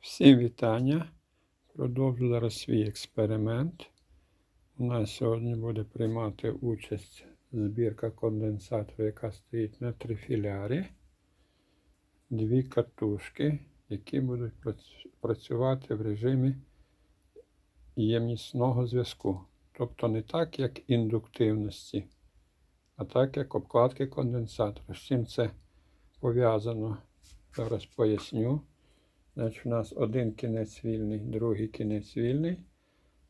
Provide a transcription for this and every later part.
Всім вітання. Продовжу зараз свій експеримент. У нас сьогодні буде приймати участь збірка конденсатору, яка стоїть на трифілярі. Дві катушки, які будуть працювати в режимі ємнісного зв'язку. Тобто не так, як індуктивності, а так, як обкладки конденсатора. З чим це пов'язано? Зараз поясню. Значить, у нас один кінець вільний, другий кінець вільний.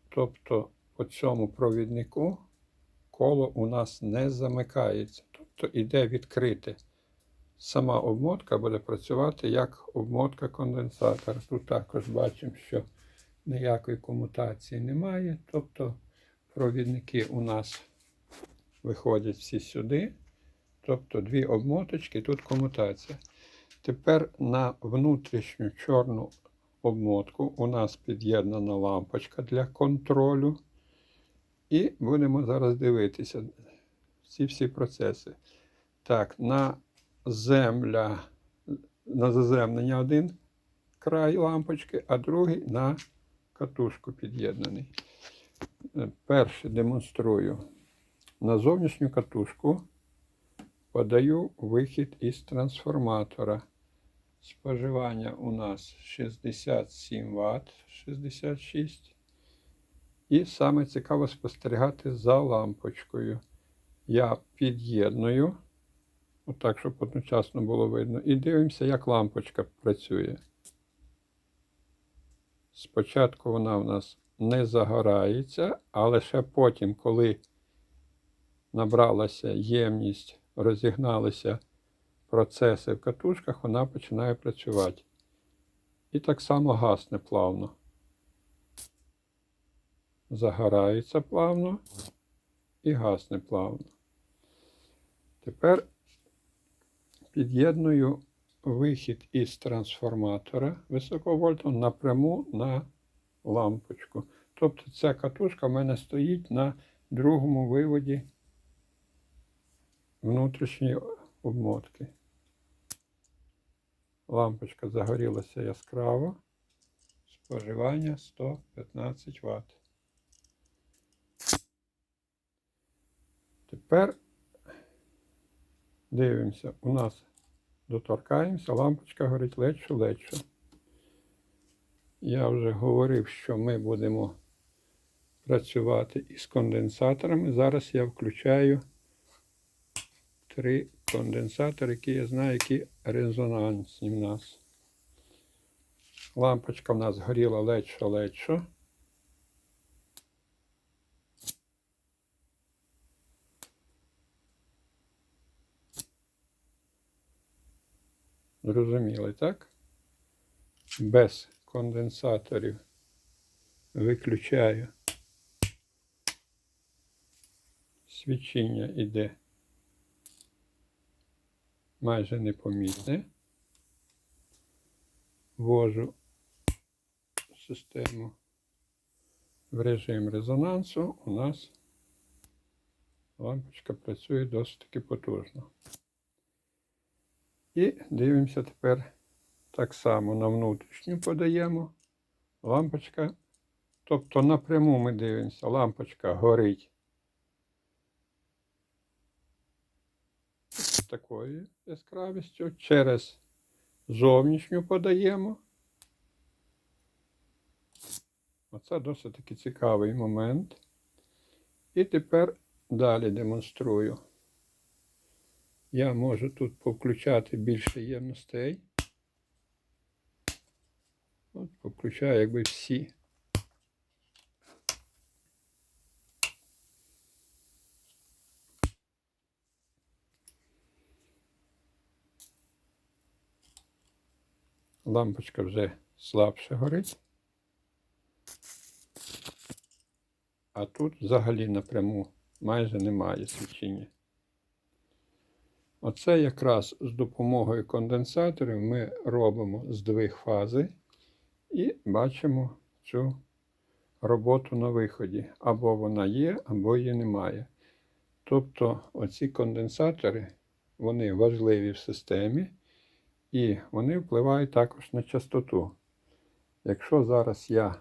Тобто по цьому провіднику коло у нас не замикається. Тобто іде відкрите. Сама обмотка буде працювати як обмотка конденсатора. Тут також бачимо, що ніякої комутації немає. Тобто провідники у нас виходять всі сюди. Тобто дві обмоточки, тут комутація. Тепер на внутрішню чорну обмотку у нас під'єднана лампочка для контролю. І будемо зараз дивитися ці всі процеси. Так, на земля, на заземлення один край лампочки, а другий на катушку під'єднаний. Перше демонструю. На зовнішню катушку подаю вихід із трансформатора. Споживання у нас 67 Вт, 66. І саме цікаво спостерігати за лампочкою. Я під'єдную, отак, щоб одночасно було видно, і дивимося, як лампочка працює. Спочатку вона в нас не загорається, а лише потім, коли набралася ємність, розігналися процеси в катушках, вона починає працювати. І так само гасне плавно. Загорається плавно і гасне плавно. Тепер під'єдную вихід із трансформатора високовольтного напряму на лампочку. Тобто ця катушка в мене стоїть на другому виводі внутрішньої обмотки. Лампочка загорілася яскраво. Споживання 115 Вт. Тепер дивимося, у нас доторкаємося, лампочка горить ледше ледше. Я вже говорив, що ми будемо працювати із конденсаторами. Зараз я включаю три конденсатори, які я знаю, які резонансні в нас. Лампочка в нас горіла ледше ледше. Зрозуміли, так? Без конденсаторів виключаю. Свічення іде майже непомітне. Ввожу систему в режим резонансу. У нас лампочка працює досить таки потужно. І дивимося тепер так само на внутрішню подаємо. Лампочка. Тобто напряму ми дивимося, лампочка горить. З такою яскравістю. Через зовнішню подаємо. Оце досить таки цікавий момент. І тепер далі демонструю. Я можу тут повключати більше ємностей. От повключаю якби всі. Лампочка вже слабше горить. А тут взагалі напряму майже немає свічення. Оце якраз з допомогою конденсаторів ми робимо здвиг фази і бачимо цю роботу на виході. Або вона є, або її немає. Тобто оці конденсатори, вони важливі в системі. І вони впливають також на частоту. Якщо зараз я.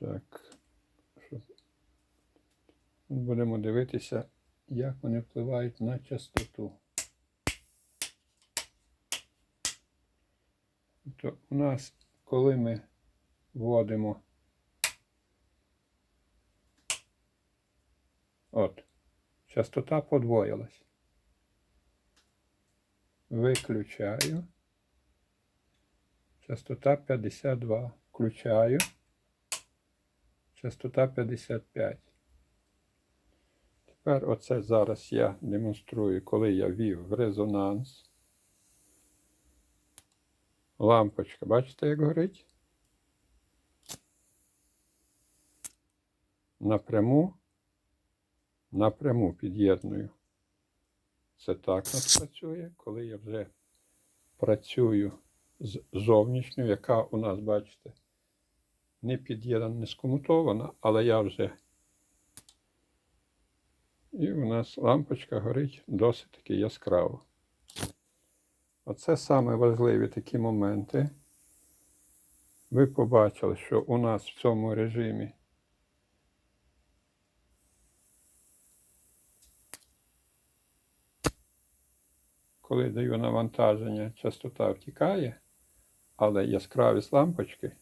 Так. Будемо дивитися, як вони впливають на частоту. То у нас, коли ми вводимо. От, частота подвоїлась. Виключаю. Частота 52. Включаю. Частота 55. Тепер оце зараз я демонструю, коли я ввів в резонанс. Лампочка, бачите, як горить? Напряму, напряму під'єдную. Це так нас працює, коли я вже працюю з зовнішньою, яка у нас, бачите, не під'єднана, не скомутована, але я вже. І у нас лампочка горить досить таки яскраво. Оце саме важливі такі моменти. Ви побачили, що у нас в цьому режимі коли даю навантаження, частота втікає, але яскравість лампочки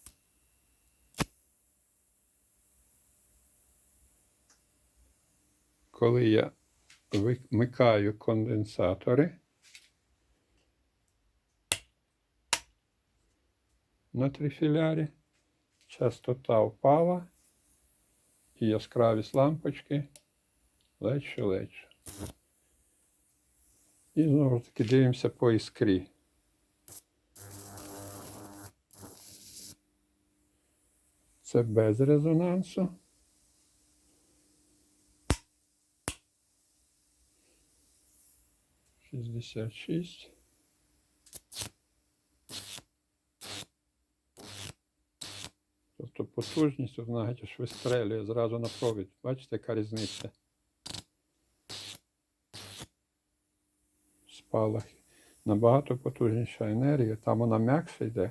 коли я вмикаю конденсатори на трифілярі, частота впала і яскравість лампочки легше. І знову ж таки дивимося по іскрі. Це без резонансу. Шістдесят шість. Тобто потужність, от навіть аж вистрелює зразу на провід. Бачите, яка різниця? Спалахи. Набагато потужніша енергія, там вона м'якше йде,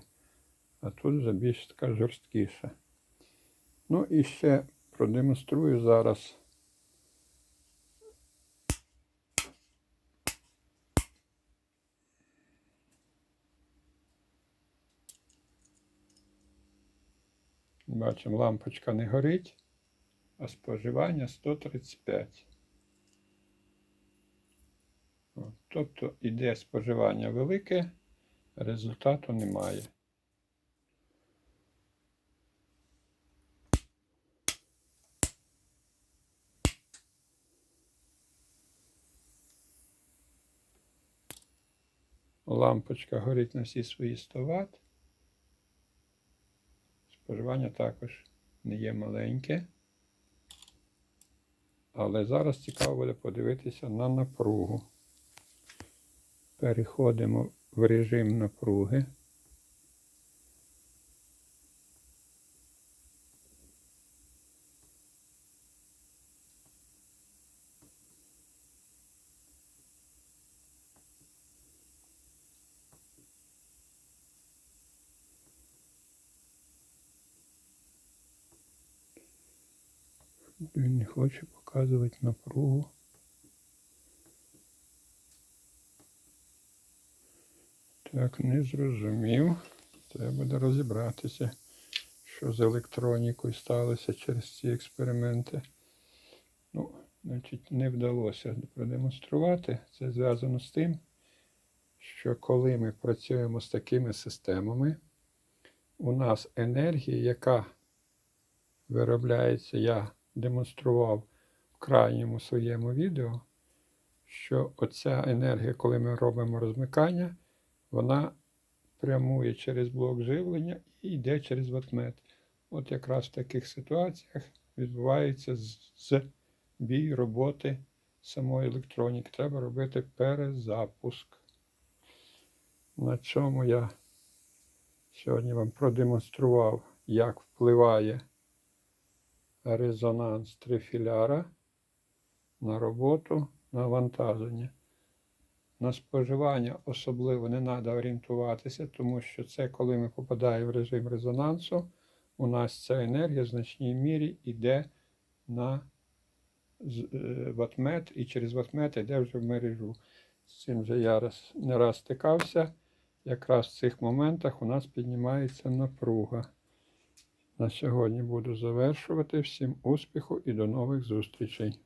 а тут вже більш така жорсткіша. Ну і ще продемонструю зараз. Бачимо, лампочка не горить, а споживання 135. Тобто іде споживання велике, результату немає. Лампочка горить на всі свої 100 Вт. Споживання також не є маленьке. Але зараз цікаво буде подивитися на напругу. Переходимо в режим напруги. Він не хоче показувати напругу. Так, не зрозумів. Треба буде розібратися, що з електронікою сталося через ці експерименти. Ну, значить, не вдалося продемонструвати. Це зв'язано з тим, що коли ми працюємо з такими системами, у нас енергія, яка виробляється, я демонстрував в крайньому своєму відео, що оця енергія, коли ми робимо розмикання, вона прямує через блок живлення і йде через ватмет. От якраз в таких ситуаціях відбувається збій роботи самої електроніки. Треба робити перезапуск. На чому я сьогодні вам продемонстрував, як впливає резонанс трифіляра на роботу навантаження. На споживання особливо не треба орієнтуватися, тому що це, коли ми попадаємо в режим резонансу, у нас ця енергія в значній мірі йде на е, ватмет і через ватмет йде вже в мережу. З цим же я раз, не раз стикався. Якраз в цих моментах у нас піднімається напруга. На сьогодні буду завершувати. Всім успіху і до нових зустрічей.